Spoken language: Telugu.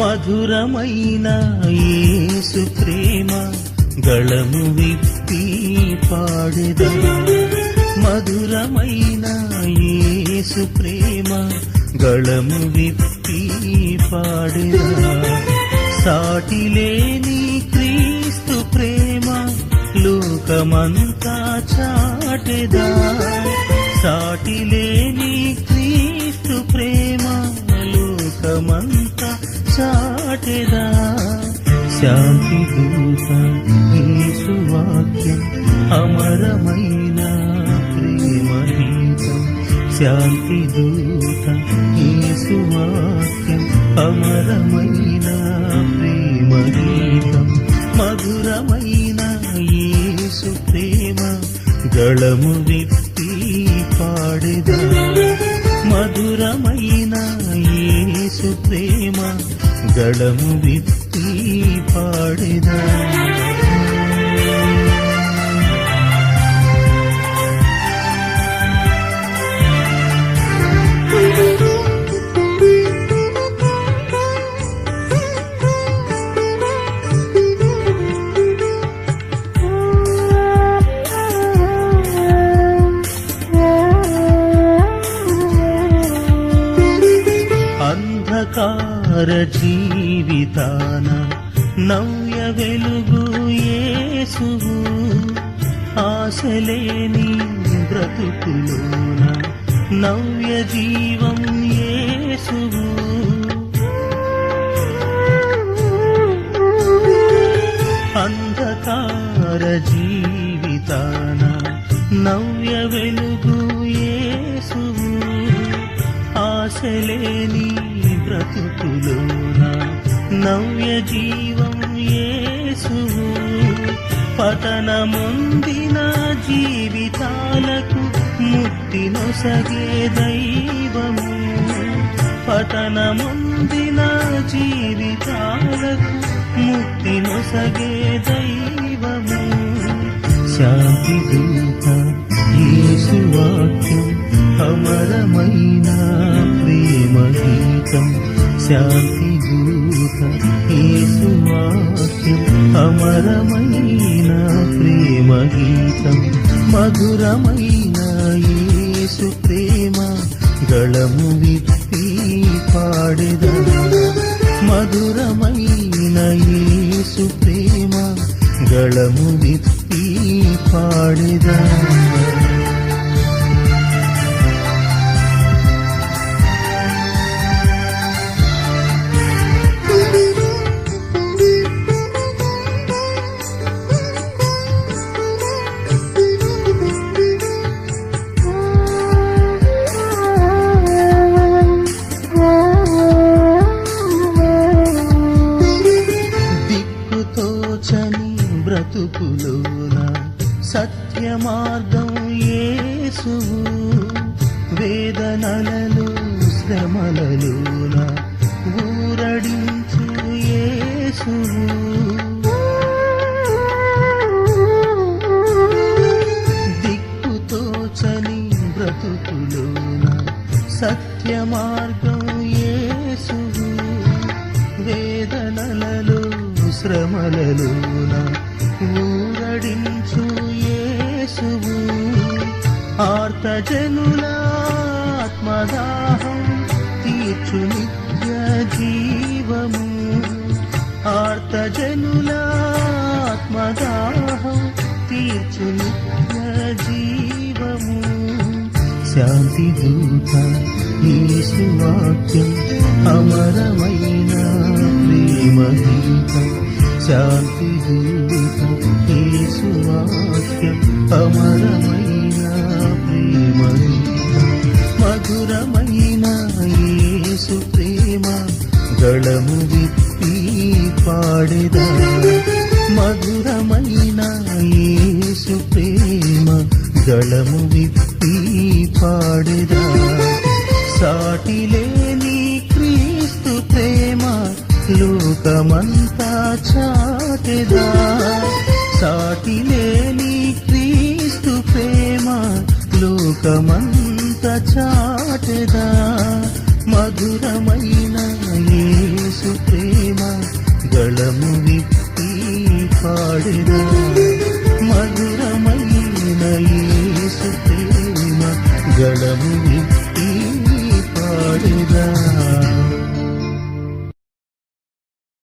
మధురమైన యేసు ప్రేమ గళము విప్పి పాడెదా. మధురమైన యేసు ప్రేమ గళము విప్పి పాడెదా. సాటిలేని క్రీస్తు ప్రేమ లోకమంతా చాటెదా. సాటిలేని క్రీస్తు ప్రేమ లోకమంతా చాటెదా? శాంతి దూత వాక్యం అమరమైన ప్రేమగీతం శాంతి దూత వాక్యం అమరమైన ప్రేమగీతం మధురమైన యేసు ప్రేమ గళము విప్పి పాడెదా? మధురమైన యేసు ప్రేమ గళము విప్పి పాడెదా అంధకార జీవితాన నవ్య వెలుగు యేసువు. ఆశలేని బ్రతుకులోన నవ్య జీవం యేసువు. అంధకార జీవితాన నవ్య వెలుగు యేసువు. ఆశలేని బ్రతుకులోన నవ్య జీవం యేసువు పతనముందిన జీవితాలకు ముక్తి నొసగే దైవము. పతనముందిన జీవితాలకు ముక్తి నొసగే దైవము. శాంతి దూత యేసు శాంతి దూత యేసు అమరమైన ప్రేమ గీతం మధురమైన యేసు ప్రేమ గళము విప్పి పాడెదా మధురమైన యేసు ప్రేమ గళము విప్పి పాడెదా సత్య మార్గం యేసువు వేదనలలు శ్రమలలు ఊరడించు యేసు. దిక్కుతో చని బ్రతుకులోన సత్య మార్గం యేసువు వేదనలలో శ్రమలలోన జనులాత్మదాహం ఆత్మదాహం తీర్చు నిత్య జీవము ఆర్తజనుల ఆత్మదాహం తీర్చు నిత్య జీవము శాంతి దూత వాక్యం అమరమైన ప్రేమ గీతం. శాంతి దూత వాక్యం అమరమైన మధురమైన యేసు ప్రేమ గళము విప్పి పాడెదా. మధురమైన యేసు ప్రేమ గళము విప్పి పాడెదా. సాటిలేని క్రీస్తు ప్రేమ లోకమంతా చాటెదా. సాటిలేని క్రీస్తు లోకమంతా చాటెదా మధురమైన యేసు ప్రేమ గళము విప్పి పాడెదా.